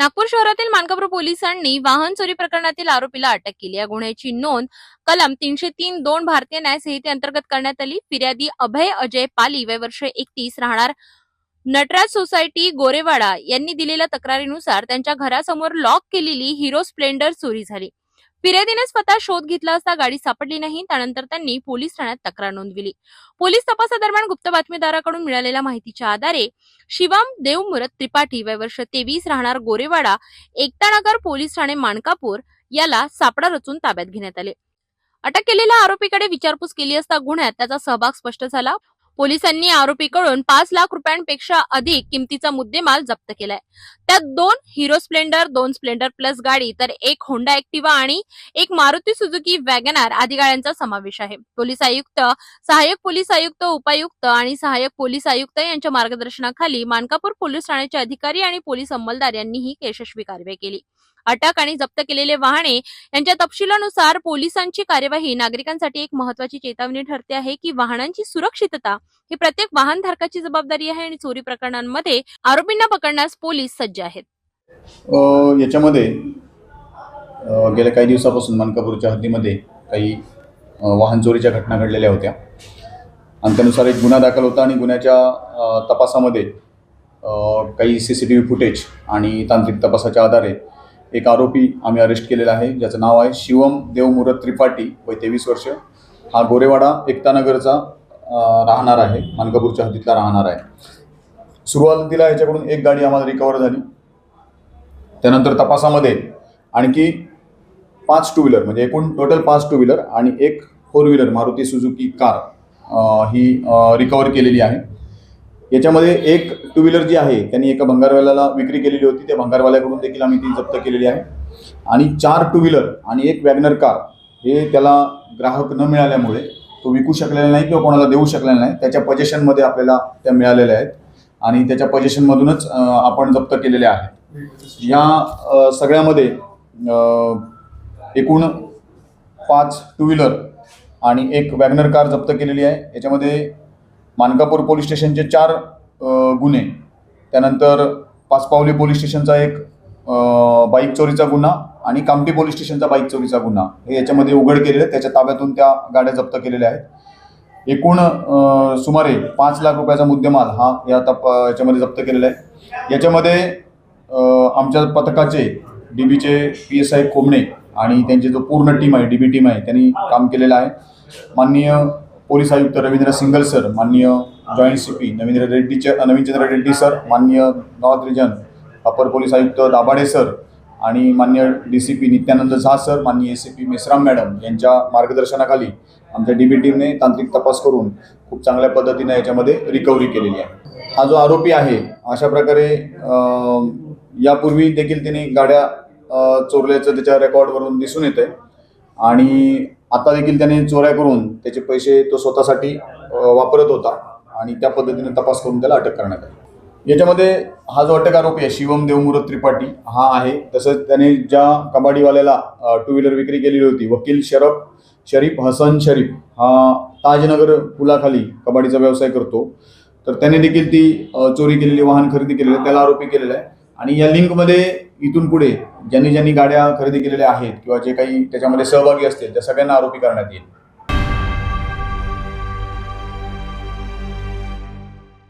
नागपूर शहरातील मानकापूर पोलिसांनी वाहन चोरी प्रकरणातील आरोपीला अटक केली. या गुन्ह्याची नोंद कलम तीनशे तीन दोन भारतीय न्याय संहितेअंतर्गत करण्यात आली. फिर्यादी अभय अजय पाली वय वर्ष एकतीस राहणार. नटराज सोसायटी गोरेवाडा यांनी दिलेल्या तक्रारीनुसार त्यांच्या घरासमोर लॉक केलेली हिरो स्प्लेंडर चोरी झाली. फिर्यादीने स्वतः शोध घेतला असता गाडी सापडली नाही. त्यानंतर त्यांनी पोलीस ठाण्यात तक्रार नोंदविली. पोलीस तपासादरम्यान गुप्त बातमीदाराकडून मिळालेल्या माहितीच्या आधारे शिवम देवमुरत त्रिपाठी वय वर्ष तेवीस राहणार गोरेवाडा एकतानगर पोलीस ठाणे मानकापूर याला सापडा रचून ताब्यात घेण्यात आले. अटक केलेल्या आरोपीकडे विचारपूस केली असता गुन्ह्यात त्याचा सहभाग स्पष्ट झाला. पोलिसांनी आरोपीकडून पाच लाख रुपयांपेक्षा अधिक किमतीचा मुद्देमाल जप्त केलाय. त्यात दोन हिरो स्प्लेंडर दोन स्प्लेंडर प्लस गाडी तर एक होंडा ऍक्टिवा आणि एक मारुती सुझुकी वॅगनार आदी गाड्यांचा समावेश आहे. पोलीस आयुक्त सहाय्यक पोलीस आयुक्त उपायुक्त आणि सहाय्यक पोलीस आयुक्त यांच्या मार्गदर्शनाखाली मानकापूर पोलीस ठाण्याचे अधिकारी आणि पोलीस अंमलदार यांनी ही यशस्वी कारवाई केली. अटक आणि जप्त केलेले वाहने यांच्या तपशिलानुसार पोलिसांची कार्यवाही नागरिकांसाठी एक महत्वाची चेतावणी ठरते आहे की वाहनांची सुरक्षितता ही प्रत्येक वाहनधारकाची जबाबदारी आहे आणि चोरी प्रकरणांमध्ये आरोपींना पकडण्यास पोलीस सज्ज आहेत. याच्यामध्ये गेल्या काही दिवसापासून मानकापूरच्या हद्दीमध्ये काही वाहन चोरीच्या घटना घडलेल्या होत्या. आणि त्यानुसार एक गुन्हा दाखल होता आणि गुन्ह्याच्या तपासामध्ये काही C C T V footage आणि तांत्रिक तपासाच्या आधारे एक आरोपी आम्ही अरेस्ट केलेला आहे ज्याचं नाव आहे शिवम देवमुरत त्रिपाठी वय तेवीस वर्ष. हा गोरेवाडा एकतानगरचा राहणार आहे मानकापूरच्या हद्दीतला राहणार आहे. सुरुवातीला याच्याकडून एक गाडी आम्हाला रिकवर झाली. त्यानंतर तपासामध्ये आणखी पाच टू व्हीलर म्हणजे एकूण टोटल पाच टू व्हीलर आणि एक four wheeler Maruti Suzuki car ही रिकवर केलेली आहे. याच्यामध्ये एक टू व्हीलर जी आहे त्यांनी एका भंगारवाल्याला विक्री केलेली होती. त्या भंगारवाल्याकडून देखील आम्ही ती जप्त केलेली आहे. आणि चार टू व्हीलर आणि एक वॅगनर कार हे त्याला ग्राहक न मिळाल्यामुळे तो विकू शकलेला नाही किंवा कोणाला देऊ शकलेला नाही. त्याच्या पजेशनमध्ये आपल्याला त्या मिळालेल्या आहेत. आणि त्याच्या पजेशनमधूनच आपण जप्त केलेल्या आहेत. या सगळ्यामध्ये एकूण पाच टू व्हीलर आणि एक वॅगनर कार जप्त केलेली आहे. याच्यामध्ये मानकापूर पोलीस स्टेशनचे चार गुन्हे. त्यानंतर पाचपावली पोलीस स्टेशनचा एक बाईक चोरीचा गुन्हा आणि कामठी पोलीस स्टेशनचा बाईक चोरीचा गुन्हा. हे याच्यामध्ये उघड केलेले आहेत त्याच्या ताब्यातून त्या गाड्या जप्त केलेल्या आहेत. एकूण सुमारे पाच लाख रुपयाचा मुद्देमाल हा या तप याच्यामध्ये जप्त केलेला आहे. याच्यामध्ये आमच्या पथकाचे डी बीचे पी एस आय कोंबणे आणि त्यांची जो पूर्ण टीम आहे डी बी टीम आहे त्यांनी काम केलेलं आहे. माननीय पोलीस आयुक्त रवींद्र सिंगल सर मान्य जॉईंट सी पी नवींद्र रेड्डीचे नवीनचंद्र रेड्डी सर मान्य नॉर्थ रिजन अपर पोलीस आयुक्त दाभाडे सर आणि मान्य D C P Nityanand Jha sir मान्य S C P Mesram madam यांच्या मार्गदर्शनाखाली आमच्या डी बी टीमने तांत्रिक तपास करून खूप चांगल्या पद्धतीने याच्यामध्ये रिकव्हरी केलेली आहे. हा जो आरोपी आहे अशा प्रकारे यापूर्वी देखील तिने गाड्या चोरल्याचं त्याच्या रेकॉर्डवरून दिसून येतं आणि आता देखील त्याने चोऱ्या करून त्याचे पैसे तो स्वतःसाठी वापरत होता आणि त्या पद्धतीने तपास करून त्याला अटक करण्यात आली. याच्यामध्ये हा जो अटक आरोपी आहे शिवम देवमुरत त्रिपाठी हा आहे. तसंच त्याने ज्या कबाडीवाल्याला टू व्हीलर विक्री केलेली होती वकील शरफ शरीफ हसन शरीफ हा ताजनगर पुलाखाली कबाडीचा व्यवसाय करतो. तर त्याने देखील ती चोरी केलेली वाहन खरेदी केलेलं त्याला आरोपी केलेला आहे. आणि या लिंकमध्ये इथून पुढे ज्यांनी ज्यांनी गाड्या खरेदी केलेल्या आहेत किंवा जे काही त्याच्यामध्ये सहभागी असतील त्या सगळ्यांना आरोपी करण्यात येईल.